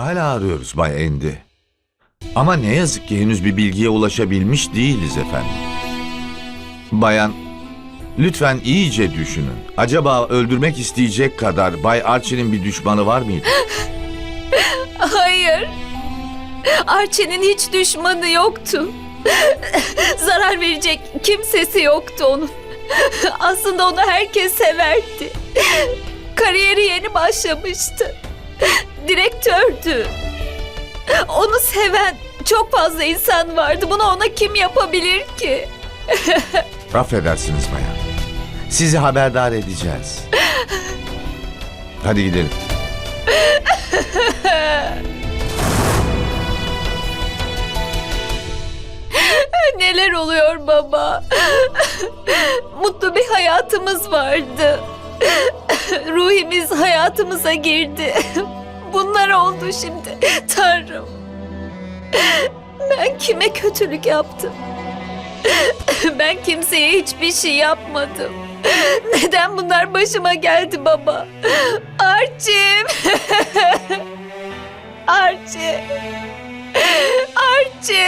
Hala arıyoruz Bay Endi. Ama ne yazık ki henüz bir bilgiye ulaşabilmiş değiliz efendim. Bayan, lütfen iyice düşünün. Acaba öldürmek isteyecek kadar Bay Archie'nin bir düşmanı var mıydı? Hayır. Archie'nin hiç düşmanı yoktu. Zarar verecek kimsesi yoktu onun. Aslında onu herkes severdi. Kariyeri yeni başlamıştı. Direktördü. Onu seven çok fazla insan vardı. Bunu ona kim yapabilir ki? Affedersiniz bayan. Sizi haberdar edeceğiz. Hadi gidelim. Neler oluyor baba? Mutlu bir hayatımız vardı. Ruhimiz hayatımıza girdi. Bunlar oldu şimdi. Tanrım. Ben kime kötülük yaptım? Ben kimseye hiçbir şey yapmadım. Neden bunlar başıma geldi baba? Arçim. Arçi. Arçi.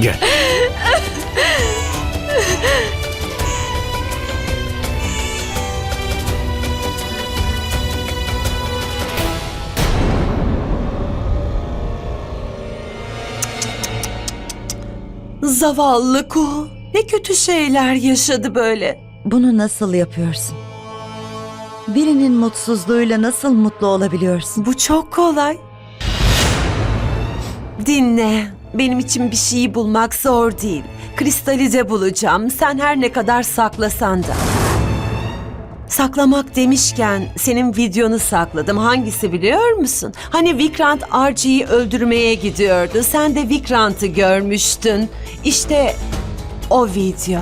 Gel. Zavallı Kuhu. Ne kötü şeyler yaşadı böyle. Bunu nasıl yapıyorsun? Birinin mutsuzluğuyla nasıl mutlu olabiliyorsun? Bu çok kolay. Dinle. Benim için bir şeyi bulmak zor değil. Kristali de bulacağım. Sen her ne kadar saklasan da. Saklamak demişken senin videonu sakladım. Hangisi biliyor musun? Hani Vikrant Archie'yi öldürmeye gidiyordu. Sen de Vikrant'ı görmüştün. İşte o video.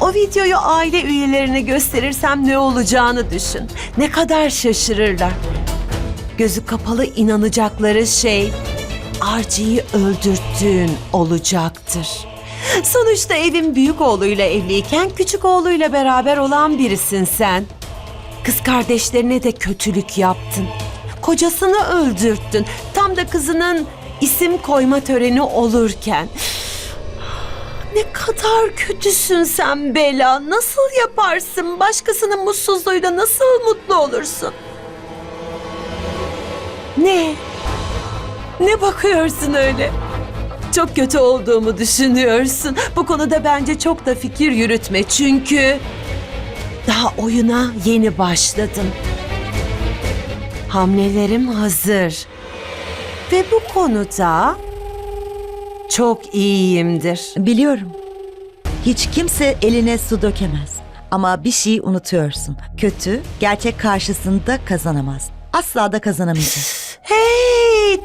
O videoyu aile üyelerine gösterirsem ne olacağını düşün. Ne kadar şaşırırlar. Gözü kapalı inanacakları şey Archie'yi öldürttüğün olacaktır. Sonuçta evin büyük oğluyla evliyken küçük oğluyla beraber olan birisin sen. Kız kardeşlerine de kötülük yaptın. Kocasını öldürttün. Tam da kızının isim koyma töreni olurken. Ne kadar kötüsün sen Bela. Nasıl yaparsın? Başkasının mutsuzluğuyla nasıl mutlu olursun? Ne? Ne bakıyorsun öyle? Çok kötü olduğumu düşünüyorsun. Bu konuda bence çok da fikir yürütme çünkü daha oyuna yeni başladım. Hamlelerim hazır. Ve bu konuda çok iyiyimdir. Biliyorum. Hiç kimse eline su dökemez. Ama bir şeyi unutuyorsun. Kötü, gerçek karşısında kazanamaz. Asla da kazanamayacak. Hey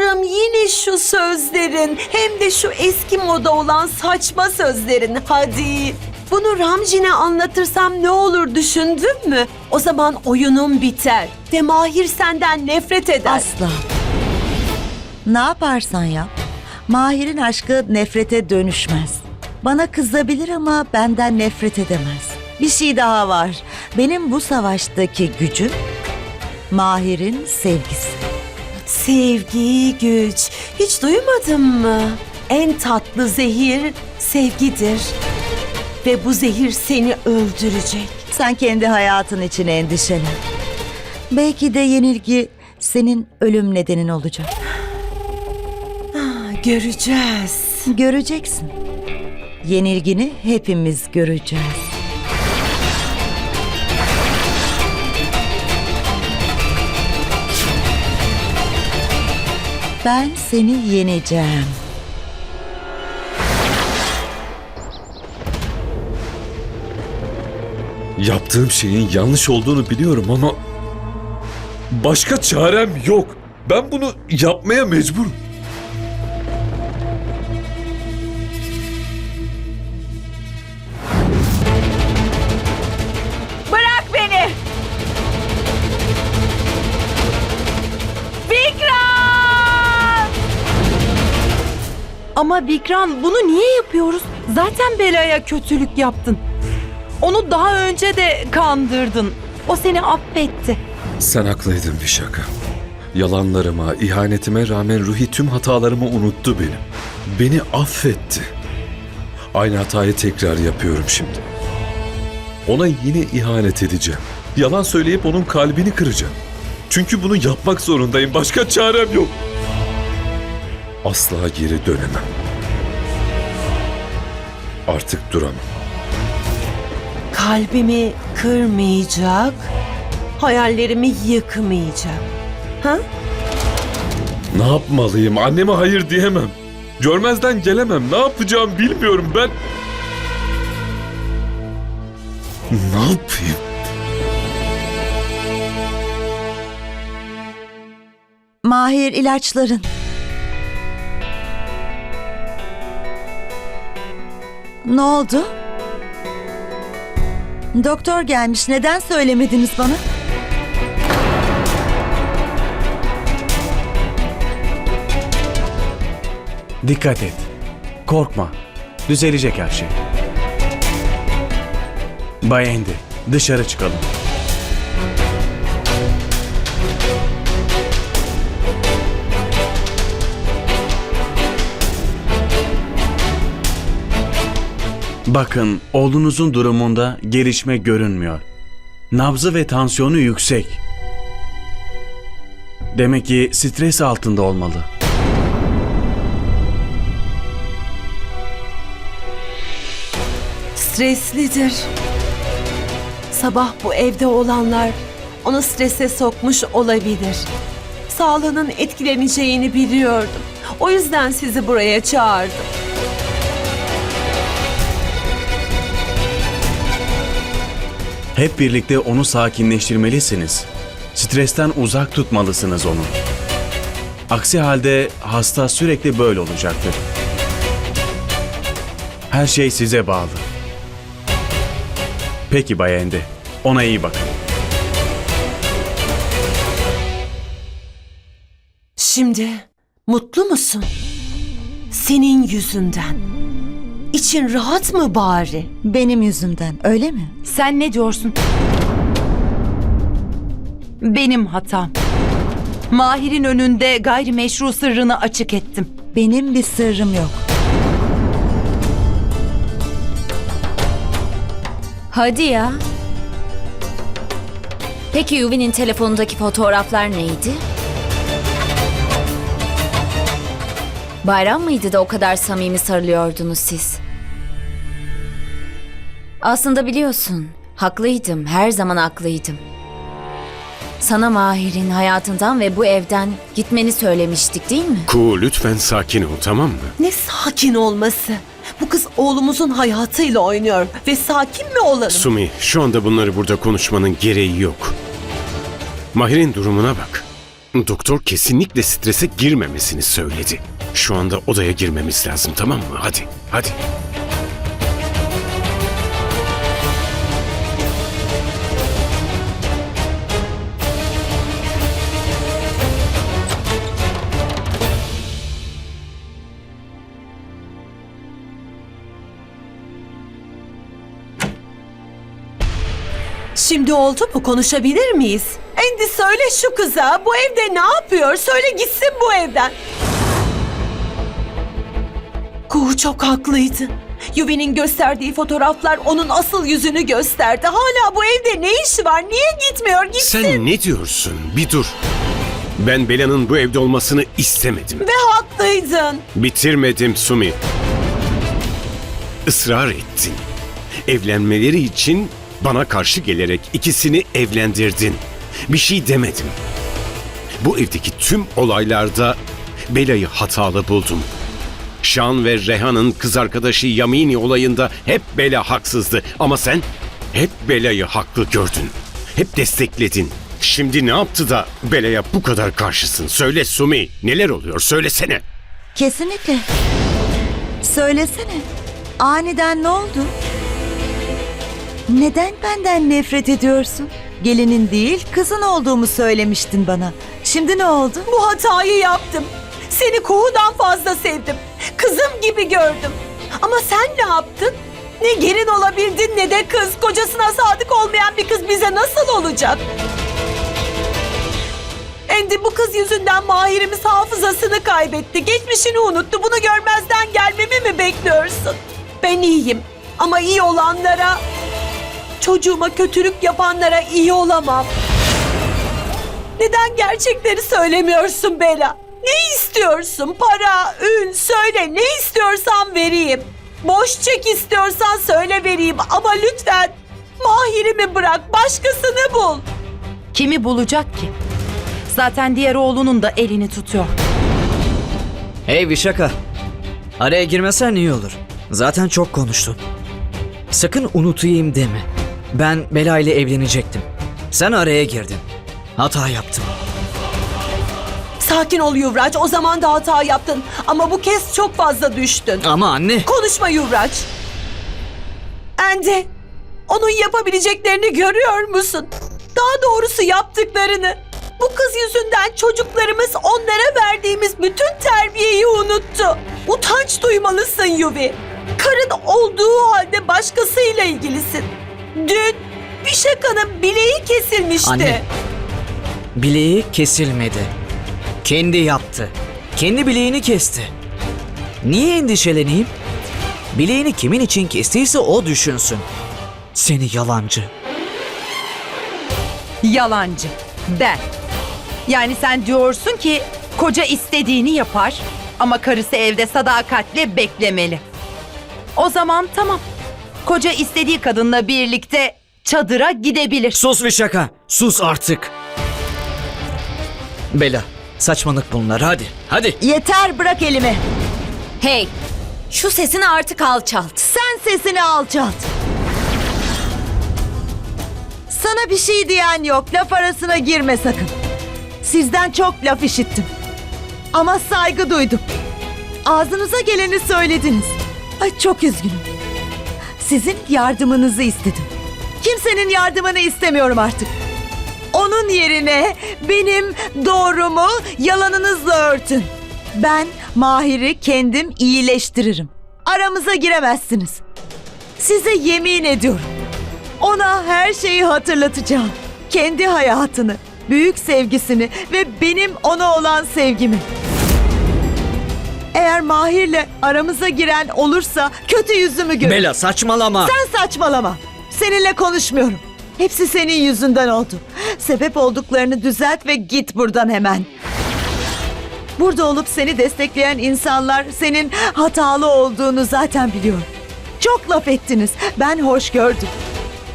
tanrım yine şu sözlerin hem de şu eski moda olan saçma sözlerin hadi. Bunu Ramjin'e anlatırsam ne olur düşündün mü? O zaman oyunum biter ve Mahir senden nefret eder. Asla. Ne yaparsan yap. Mahir'in aşkı nefrete dönüşmez. Bana kızabilir ama benden nefret edemez. Bir şey daha var. Benim bu savaştaki gücüm Mahir'in sevgisi. Sevgi, güç. Hiç duymadın mı? En tatlı zehir sevgidir. Ve bu zehir seni öldürecek. Sen kendi hayatın için endişelen. Belki de yenilgi senin ölüm nedenin olacak. Göreceğiz. Göreceksin. Yenilgini hepimiz göreceğiz. Ben seni yeneceğim. Yaptığım şeyin yanlış olduğunu biliyorum ama başka çarem yok. Ben bunu yapmaya mecburum. Ama Vikran bunu niye yapıyoruz? Zaten Bela'ya kötülük yaptın. Onu daha önce de kandırdın. O seni affetti. Sen haklıydın bir şaka. Yalanlarıma, ihanetime rağmen Ruhi tüm hatalarımı unuttu benim. Beni affetti. Aynı hatayı tekrar yapıyorum şimdi. Ona yine ihanet edeceğim. Yalan söyleyip onun kalbini kıracağım. Çünkü bunu yapmak zorundayım. Başka çarem yok. Asla geri dönemem. Artık duramam. Kalbimi kırmayacak, hayallerimi yıkmayacak. Ha? Ne yapmalıyım? Anneme hayır diyemem. Görmezden gelemem. Ne yapacağım bilmiyorum ben. Ne yapayım? Mahir ilaçların. Ne oldu? Doktor gelmiş. Neden söylemediniz bana? Dikkat et. Korkma. Düzelecek her şey. Bay Andy, dışarı çıkalım. Bakın, oğlunuzun durumunda gelişme görünmüyor. Nabzı ve tansiyonu yüksek. Demek ki stres altında olmalı. Streslidir. Sabah bu evde olanlar onu strese sokmuş olabilir. Sağlığının etkileneceğini biliyordum. O yüzden sizi buraya çağırdım. Hep birlikte onu sakinleştirmelisiniz. Stresten uzak tutmalısınız onu. Aksi halde hasta sürekli böyle olacaktır. Her şey size bağlı. Peki Bay Ende, ona iyi bakın. Şimdi mutlu musun? Senin yüzünden. İçin rahat mı bari? Benim yüzümden öyle mi? Sen ne diyorsun? Benim hatam. Mahir'in önünde gayrimeşru sırrını açık ettim. Benim bir sırrım yok. Hadi ya. Peki Yuvi'nin telefonundaki fotoğraflar neydi? Bayram mıydı da o kadar samimi sarılıyordunuz siz? Aslında biliyorsun, haklıydım, her zaman haklıydım. Sana Mahir'in hayatından ve bu evden gitmeni söylemiştik değil mi? Ku lütfen sakin ol tamam mı? Ne sakin olması. Bu kız oğlumuzun hayatıyla oynuyor ve sakin mi olalım? Sumi şu anda bunları burada konuşmanın gereği yok. Mahir'in durumuna bak. Doktor kesinlikle strese girmemesini söyledi. Şu anda odaya girmemiz lazım tamam mı? Hadi, hadi. Şimdi oldu mu konuşabilir miyiz? Endi söyle şu kıza bu evde ne yapıyor? Söyle gitsin bu evden. Kuğu çok haklıydı. Yuvi'nin gösterdiği fotoğraflar onun asıl yüzünü gösterdi. Hala bu evde ne işi var? Niye gitmiyor? Gitsin. Sen ne diyorsun? Bir dur. Ben Bela'nın bu evde olmasını istemedim. Ve haklıydın. Bitirmedim Sumi. Israr ettin. Evlenmeleri için bana karşı gelerek ikisini evlendirdin. Bir şey demedim. Bu evdeki tüm olaylarda Bela'yı hatalı buldum. Şan ve Reha'nın kız arkadaşı Yamini olayında hep Bela haksızdı. Ama sen hep Bela'yı haklı gördün. Hep destekledin. Şimdi ne yaptı da Bela'ya bu kadar karşısın? Söyle Sumi, neler oluyor? Söylesene. Kesinlikle. Söylesene. Aniden ne oldu? Neden benden nefret ediyorsun? Gelinin değil, kızın olduğumu söylemiştin bana. Şimdi ne oldu? Bu hatayı yaptım. Seni kuğudan fazla sevdim. Kızım gibi gördüm. Ama sen ne yaptın? Ne gelin olabildin ne de kız. Kocasına sadık olmayan bir kız bize nasıl olacak? Endi bu kız yüzünden Mahir'imiz hafızasını kaybetti. Geçmişini unuttu. Bunu görmezden gelmemi mi bekliyorsun? Ben iyiyim. Ama iyi olanlara, çocuğuma kötülük yapanlara iyi olamam. Neden gerçekleri söylemiyorsun Bela? Ne istiyorsun? Para, ün, söyle. Ne istiyorsan vereyim. Boş çek istiyorsan söyle vereyim. Ama lütfen Mahir'imi bırak. Başkasını bul. Kimi bulacak ki? Zaten diğer oğlunun da elini tutuyor. Hey Vişaka. Araya girmesen iyi olur. Zaten çok konuştun. Sakın unutayım deme. Ben Bela ile evlenecektim. Sen araya girdin. Hata yaptım. Sakin ol Yuvraç. O zaman da hata yaptın. Ama bu kez çok fazla düştün. Ama anne. Konuşma Yuvraç. Ende, onun yapabileceklerini görüyor musun? Daha doğrusu yaptıklarını. Bu kız yüzünden çocuklarımız onlara verdiğimiz bütün terbiyeyi unuttu. Utanç duymalısın Yuvi. Karın olduğu halde başkasıyla ilgilisin. Dün bir şakanın bileği kesilmişti. Anne. Bileği kesilmedi. Kendi yaptı. Kendi bileğini kesti. Niye endişeleneyim? Bileğini kimin için kestiyse o düşünsün. Seni yalancı. Yalancı. Ben. Yani sen diyorsun ki koca istediğini yapar ama karısı evde sadakatle beklemeli. O zaman tamam. Koca istediği kadınla birlikte çadıra gidebilir. Sus bir şaka. Sus artık. Bela, saçmalık bunlar. Hadi, hadi. Yeter bırak elimi. Hey, şu sesini artık alçalt. Sen sesini alçalt. Sana bir şey diyen yok. Laf arasına girme sakın. Sizden çok laf işittim. Ama saygı duydum. Ağzınıza geleni söylediniz. Ay çok üzgünüm. Sizin yardımınızı istedim. Kimsenin yardımını istemiyorum artık. Onun yerine benim doğrumu yalanınızla örtün. Ben Mahir'i kendim iyileştiririm. Aramıza giremezsiniz. Size yemin ediyorum. Ona her şeyi hatırlatacağım. Kendi hayatını, büyük sevgisini ve benim ona olan sevgimi. Eğer Mahir'le aramıza giren olursa kötü yüzümü gör. Bela saçmalama. Sen saçmalama. Seninle konuşmuyorum. Hepsi senin yüzünden oldu. Sebep olduklarını düzelt ve git buradan hemen. Burada olup seni destekleyen insanlar senin hatalı olduğunu zaten biliyor. Çok laf ettiniz. Ben hoş gördüm.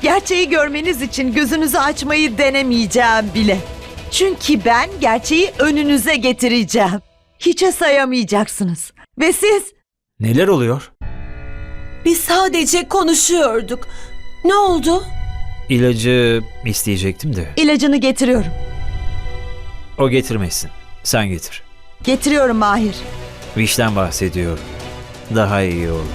Gerçeği görmeniz için gözünüzü açmayı denemeyeceğim bile. Çünkü ben gerçeği önünüze getireceğim. Hiçe sayamayacaksınız. Ve siz Neler oluyor? Biz sadece konuşuyorduk. Ne oldu? İlacı isteyecektim de ilacını getiriyorum. o getirmesin. Sen getir. Getiriyorum Mahir. Viş'ten bahsediyorum. Daha iyi olur.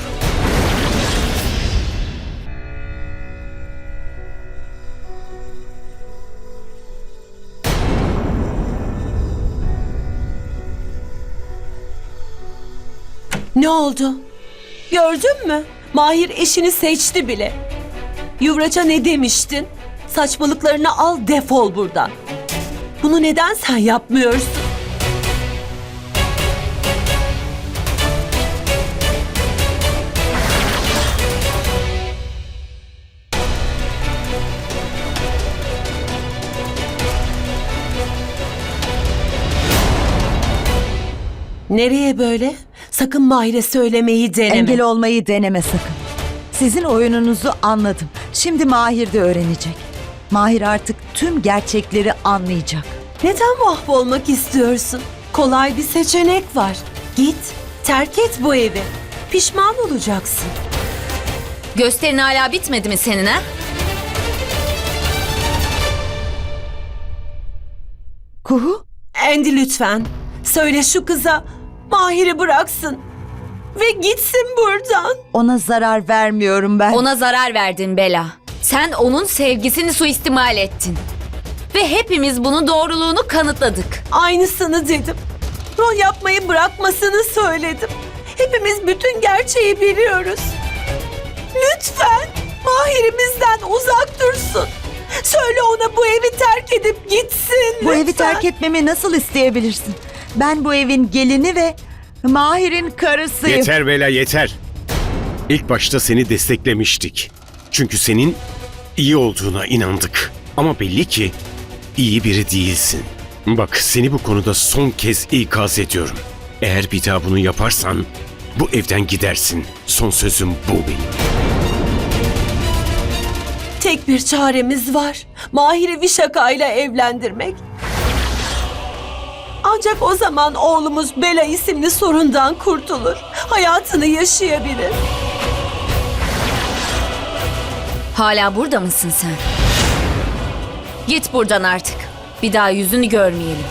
Ne oldu? Gördün mü? Mahir eşini seçti bile. Yuvraç'a ne demiştin? Saçmalıklarını al defol buradan. Bunu neden sen yapmıyorsun? Nereye böyle? Sakın Mahir'e söylemeyi deneme. Engel olmayı deneme sakın. Sizin oyununuzu anladım. Şimdi Mahir de öğrenecek. Mahir artık tüm gerçekleri anlayacak. Neden mahvolmak istiyorsun? Kolay bir seçenek var. Git, terk et bu evi. Pişman olacaksın. Gösterin hala bitmedi mi senin ha? Kuhu, Andy lütfen. Söyle şu kıza Mahir'i bıraksın. Ve gitsin buradan. ona zarar vermiyorum ben. Ona zarar verdin Bela. Sen onun sevgisini suistimal ettin. Ve hepimiz bunun doğruluğunu kanıtladık. Aynısını dedim. Rol yapmayı bırakmasını söyledim. Hepimiz bütün gerçeği biliyoruz. Lütfen Mahir'imi uzak dursun. Söyle ona bu evi terk edip gitsin. Bu evi lütfen. terk etmemi nasıl isteyebilirsin? Ben bu evin gelini ve Mahir'in karısıyım. Yeter Bela yeter. İlk başta seni desteklemiştik. Çünkü senin iyi olduğuna inandık. Ama belli ki iyi biri değilsin. Bak seni bu konuda son kez ikaz ediyorum. Eğer bir daha bunu yaparsan bu evden gidersin. Son sözüm bu benim. Tek bir çaremiz var. Mahir'i Vişaka ile evlendirmek. Ancak o zaman oğlumuz Bela isimli sorundan kurtulur. Hayatını yaşayabilir. Hala burada mısın sen? Git buradan artık. Bir daha yüzünü görmeyelim.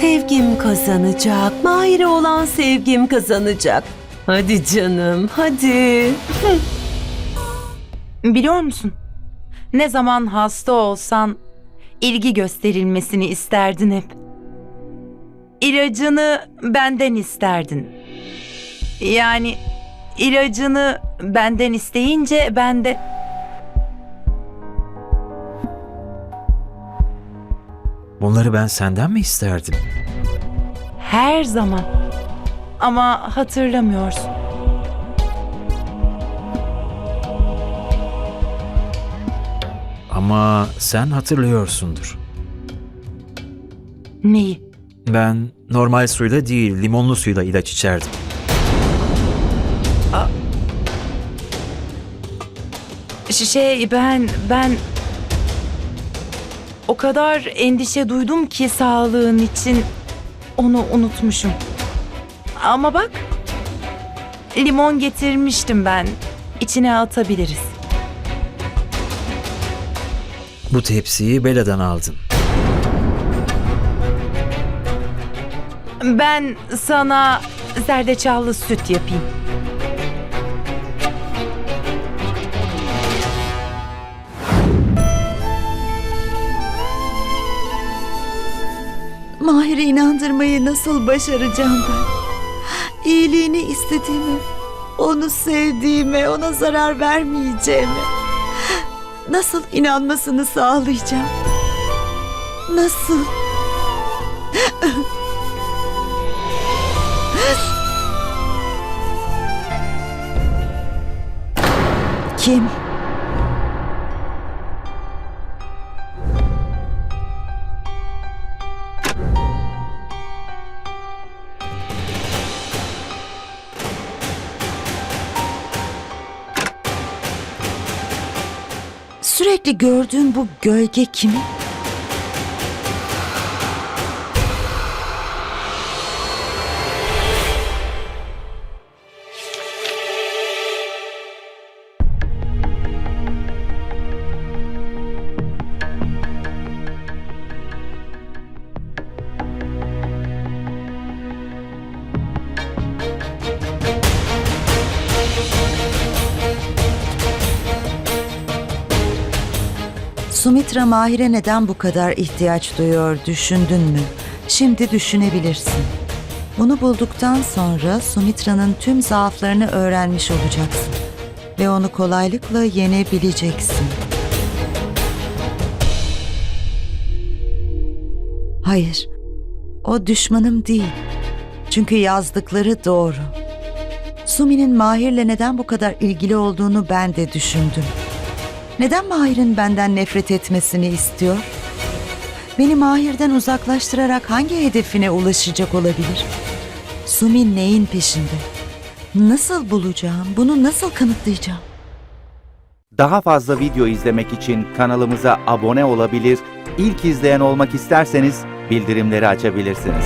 Sevgim kazanacak. Mahir'e olan sevgim kazanacak. Hadi canım, hadi. Biliyor musun? Ne zaman hasta olsan ilgi gösterilmesini isterdin hep. İlacını benden isterdin. Yani ilacını benden isteyince ben de Bunları ben senden mi isterdim? her zaman. Ama hatırlamıyorsun. Ama sen hatırlıyorsundur. Neyi? Ben normal suyla değil, limonlu suyla ilaç içerdim. Şey ben ben o kadar endişe duydum ki sağlığın için onu unutmuşum. Ama bak limon getirmiştim ben. İçine atabiliriz. Bu tepsiyi Bela'dan aldım. Ben sana zerdeçallı süt yapayım. Mahir'i inandırmayı nasıl başaracağım ben? İyiliğini istediğimi, onu sevdiğime, ona zarar vermeyeceğimi. Nasıl inanmasını sağlayacağım? Nasıl? Kim? Sürekli gördüğüm bu gölge kimin? Sumitra Mahir'e neden bu kadar ihtiyaç duyuyor düşündün mü? Şimdi düşünebilirsin. Bunu bulduktan sonra Sumitra'nın tüm zaaflarını öğrenmiş olacaksın. Ve onu kolaylıkla yenebileceksin. Hayır, o düşmanım değil. Çünkü yazdıkları doğru. Sumi'nin Mahir'le neden bu kadar ilgili olduğunu ben de düşündüm. Neden Mahir'in benden nefret etmesini istiyor? Beni Mahir'den uzaklaştırarak hangi hedefine ulaşacak olabilir? Sumi neyin peşinde? Nasıl bulacağım? Bunu nasıl kanıtlayacağım? Daha fazla video izlemek için kanalımıza abone olabilir, ilk izleyen olmak isterseniz bildirimleri açabilirsiniz.